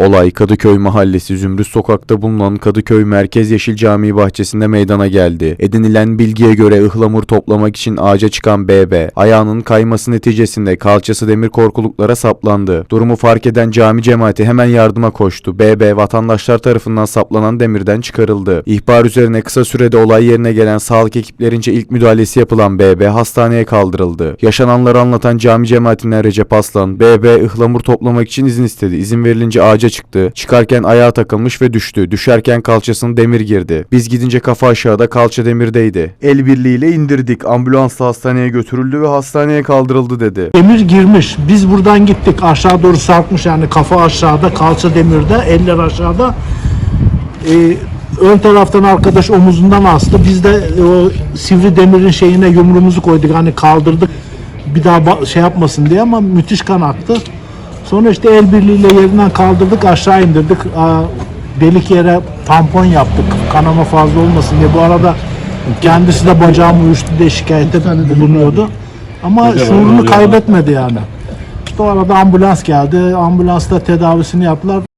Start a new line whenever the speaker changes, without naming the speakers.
Olay Kadıköy Mahallesi Zümrüt Sokak'ta bulunan Kadıköy Merkez Yeşil Camii bahçesinde meydana geldi. Edinilen bilgiye göre ıhlamur toplamak için ağaca çıkan BB, ayağının kayması neticesinde kalçası demir korkuluklara saplandı. Durumu fark eden cami cemaati hemen yardıma koştu. BB vatandaşlar tarafından saplanan demirden çıkarıldı. İhbar üzerine kısa sürede olay yerine gelen sağlık ekiplerince ilk müdahalesi yapılan BB hastaneye kaldırıldı. Yaşananları anlatan cami cemaatinden Recep Aslan, BB ıhlamur toplamak için izin istedi. İzin verilince ağaca çıktı. Çıkarken ayağa takılmış ve düştü. Düşerken kalçasına demir girdi. Biz gidince kafa aşağıda kalça demirdeydi. El birliğiyle indirdik. Ambulansla hastaneye götürüldü ve hastaneye kaldırıldı dedi.
Demir girmiş. Biz buradan gittik. Aşağı doğru sarkmış yani kafa aşağıda, kalça demirde, eller aşağıda. Ee, ön taraftan arkadaş omuzundan astı. Biz de o sivri demirin şeyine yumruğumuzu koyduk. Hani kaldırdık. Bir daha şey yapmasın diye ama müthiş kan aktı. Sonra işte el birliğiyle yerinden kaldırdık, aşağı indirdik. Delik yere tampon yaptık. Kanama fazla olmasın diye. Bu arada kendisi de bacağım uyuştu diye şikayette bulunuyordu. Ama şuurunu kaybetmedi yani. İşte o arada ambulans geldi. Ambulansla tedavisini yaptılar.